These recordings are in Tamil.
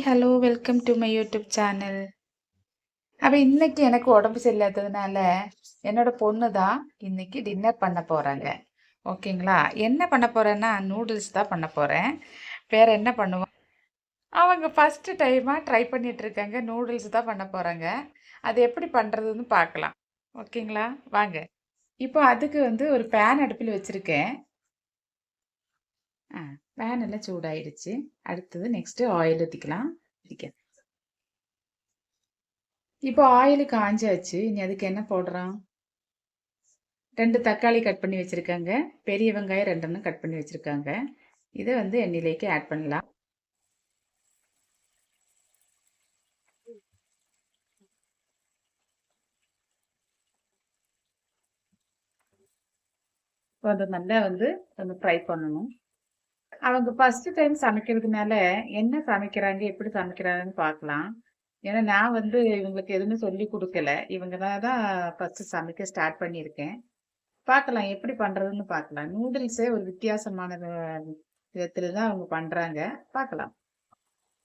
Hello welcome to my YouTube channel அப்போ இன்னைக்கு எனக்கு உடம்பு சரியில்லாததுனால என்னோட பொண்ணு தான் இன்னைக்கு டின்னர் பண்ண போகிறாங்க ஓகேங்களா என்ன பண்ண போகிறேன்னா நூடுல்ஸ் தான் பண்ண போகிறேன் வேற என்ன பண்ணுவோம் அவங்க ஃபஸ்ட்டு டைமாக ட்ரை பண்ணிட்டு இருக்காங்க நூடுல்ஸ் தான் பண்ண போகிறாங்க அது எப்படி பண்ணுறதுன்னு பார்க்கலாம். ஓகேங்களா வாங்க. இப்போ அதுக்கு வந்து ஒரு பேன் அடுப்பில் வச்சுருக்கேன். ஆ பேன் எல்லாம் சூடாயிடுச்சு. அடுத்தது நெக்ஸ்ட்டு ஆயில் ஊற்றிக்கலாம் ஊற்றிக்க இப்போ ஆயில் காஞ்சாச்சு. இனி அதுக்கு என்ன போடுறோம்? ரெண்டு தக்காளி கட் பண்ணி வச்சுருக்காங்க. பெரிய வெங்காயம் ரெண்டெண்ணம் கட் பண்ணி வச்சுருக்காங்க. இதை வந்து எண்ணெயிலேக்கு ஆட் பண்ணலாம். இப்போ அதை நல்லா வந்து கொஞ்சம் ஃப்ரை பண்ணணும். அவங்க ஃபர்ஸ்ட் டைம் சமைக்கிறதுனால என்ன சமைக்கிறாங்க எப்படி சமைக்கிறாங்கன்னு பார்க்கலாம். ஏன்னா நான் வந்து இவங்களுக்கு எதுவுமே சொல்லி கொடுக்கல. இவங்க தான் தான் ஃபர்ஸ்ட் சமைக்க ஸ்டார்ட் பண்ணியிருக்கேன். பார்க்கலாம் எப்படி பண்ணுறதுன்னு பார்க்கலாம். நூடுல்ஸே ஒரு வித்தியாசமான விதத்தில் தான் அவங்க பண்ணுறாங்க பார்க்கலாம்.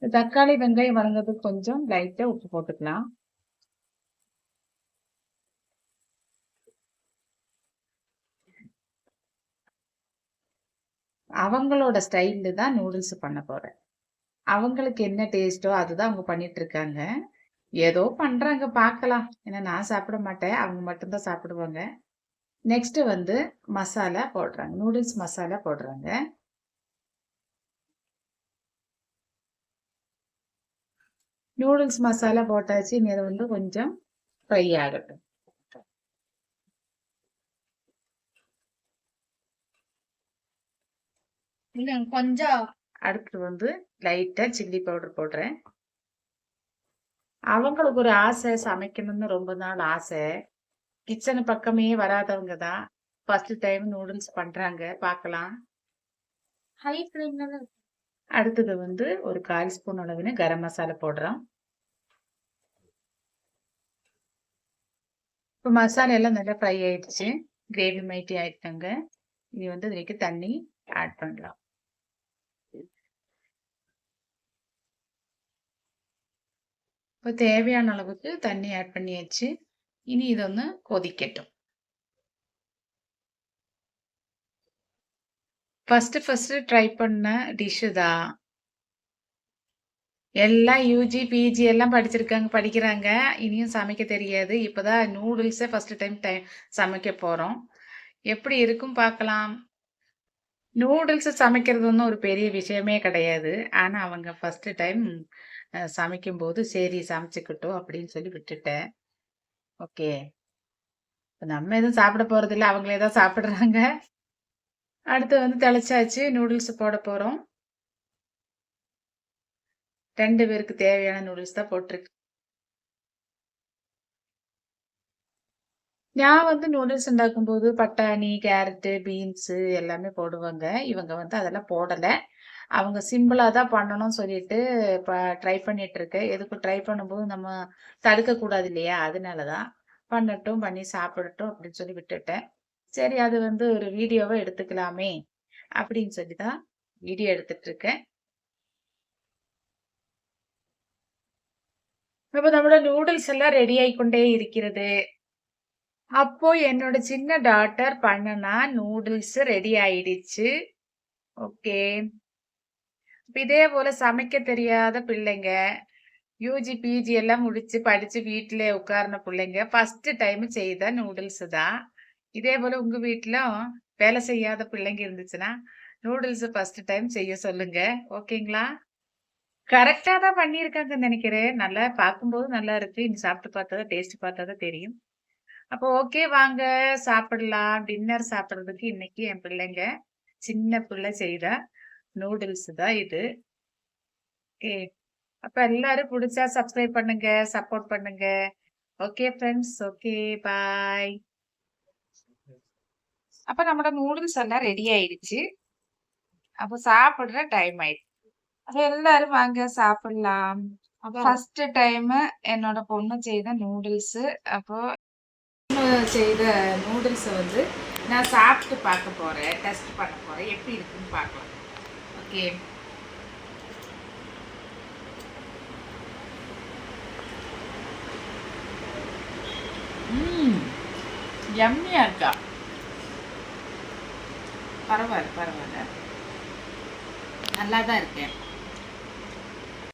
தக்காளி வெங்காயம் வளர்ந்ததுக்கு கொஞ்சம் லைட்டாக உப்பு போட்டுக்கலாம். அவங்களோட ஸ்டைலில் தான் நூடுல்ஸ் பண்ண போகிறேன் அவங்களுக்கு என்ன டேஸ்ட்டோ அதுதான் அவங்க பண்ணிட்டு இருக்காங்க. ஏதோ பண்ணுறாங்க பார்க்கலாம். ஏன்னா நான் சாப்பிட மாட்டேன். அவங்க மட்டும்தான் சாப்பிடுவாங்க. நெக்ஸ்ட்டு வந்து மசாலா போடுறாங்க. நூடுல்ஸ் மசாலா போடுறாங்க. நூடுல்ஸ் மசாலா போட்டாச்சு. இனி அதை வந்து கொஞ்சம் ஃப்ரை ஆகட்டும். கொஞ்சம் அடுத்து வந்து லைட்டாக சில்லி பவுடர் போடுறேன். அவங்களுக்கு ஒரு ஆசை சமைக்கணும்னு ரொம்ப நாள் ஆசை. கிச்சன் பக்கமே வராதவங்க தான் ஃபர்ஸ்ட் டைம் நூடுல்ஸ் பண்றாங்க பார்க்கலாம். ஹை ஃப்ளேம்ல அடுத்தது வந்து ஒரு கால் ஸ்பூன் அளவுன்னு கரம் மசாலா போடுறோம். இப்போ மசாலா எல்லாம் நல்லா ஃப்ரை ஆயிடுச்சு. கிரேவி மைட்டி ஆயிட்டாங்க. இது வந்து இதுக்கு தண்ணி ஆட் பண்ணலாம். இப்போ தேவையான அளவுக்கு தண்ணி ஆட் பண்ணியாச்சு. இனி இது ஒன்று கொதிக்கட்டும். ஃபர்ஸ்ட் ஃபர்ஸ்ட் ட்ரை பண்ண டிஷ்ஷு தான் எல்லாம் யூஜி பிஜி எல்லாம் படிச்சிருக்காங்க படிக்கிறாங்க. இனியும் சமைக்க தெரியாது. இப்போதான் நூடுல்ஸே ஃபர்ஸ்ட் டைம் டைம் சமைக்க போகிறோம் எப்படி இருக்கும் பார்க்கலாம் நூடுல்ஸ் சமைக்கிறது ஒன்றும் ஒரு பெரிய விஷயமே கிடையாது. ஆனால் அவங்க ஃபர்ஸ்ட் டைம் சமைக்கும்போது சரி சமைச்சுக்கிட்டோம் அப்படின்னு சொல்லி விட்டுட்டேன். ஓகே. இப்போ நம்ம எதுவும் சாப்பிட போகிறதில்ல அவங்களே தான் சாப்பிட்றாங்க. அடுத்து வந்து தெளிச்சாச்சு. நூடுல்ஸ் போட போகிறோம் ரெண்டு பேருக்கு தேவையான நூடுல்ஸ் தான் போட்டிருக்கு. நான் வந்து நூடுல்ஸ் உண்டாக்கும் போது பட்டாணி கேரட்டு பீன்ஸு எல்லாமே போடுவாங்க. இவங்க வந்து அதெல்லாம் போடலை. அவங்க சிம்பிளாக தான் பண்ணணும்னு சொல்லிட்டு இப்போ ட்ரை பண்ணிட்டு இருக்கேன். எதுக்கும் ட்ரை பண்ணும்போது நம்ம தடுக்கக்கூடாது இல்லையா? அதனால தான் பண்ணட்டும் பண்ணி சாப்பிடட்டும் அப்படின்னு சொல்லி விட்டுட்டேன். சரி அது வந்து ஒரு வீடியோவை எடுத்துக்கலாமே அப்படின்னு சொல்லி தான் வீடியோ எடுத்துட்டு இருக்கேன். இப்போ நம்மளோட நூடுல்ஸ் எல்லாம் ரெடி ஆகிக்கொண்டே இருக்கிறது. அப்போ என்னோட சின்ன டாட்டர் பண்ணனா நூடுல்ஸ் ரெடி ஆயிடுச்சு. ஓகே இதே போல சமைக்க தெரியாத பிள்ளைங்க யூஜி பிஜி எல்லாம் முடிச்சு படிச்சு வீட்டுல உட்கார்ன பிள்ளைங்க ஃபர்ஸ்ட் டைம் செய்த நூடுல்ஸ் தான் இதே போல உங்க வீட்டிலும் வேலை செய்யாத பிள்ளைங்க இருந்துச்சுன்னா நூடுல்ஸ் ஃபர்ஸ்ட் டைம் செய்ய சொல்லுங்க. ஓகேங்களா கரெக்டாக தான் பண்ணியிருக்காங்கன்னு நினைக்கிறேன். நல்லா பார்க்கும்போது நல்லா இருக்கு. இனி சாப்பிட்டு பார்த்தா தான் டேஸ்ட் பார்த்தா தான் தெரியும். அப்போ ஓகே வாங்க சாப்பிடலாம். டின்னர் சாப்பிட்றதுக்கு இன்னைக்கு என் பிள்ளைங்க சின்ன பிள்ளை செய்த நூடுல்ஸ் தான் இது. ஓகே அப்ப எல்லாரும் பிடிச்சா சப்ஸ்கிரைப் பண்ணுங்க சப்போர்ட் பண்ணுங்க. ஓகே ஃப்ரெண்ட்ஸ் ஓகே பாய் அப்ப நம்மளோட நூடுல்ஸ் எல்லாம் ரெடி ஆயிடுச்சு. அப்போ சாப்பிடுற டைம் ஆயிடுச்சு. அப்ப எல்லாரும் வாங்க சாப்பிடலாம். ஃபர்ஸ்ட் டைம் என்னோட பொண்ணு செய்த நூடுல்ஸ் அப்போ செய்த நூடுல்ஸை வந்து நான் சாப்பிட்டு பார்க்க போகிறேன் டெஸ்ட் பண்ண போகிறேன் எப்படி இருக்குன்னு பார்க்கலாம். ஓகே எம்மியாக இருக்கா? பரவாயில்ல பரவாயில்ல. நல்லா தான் இருக்கேன்.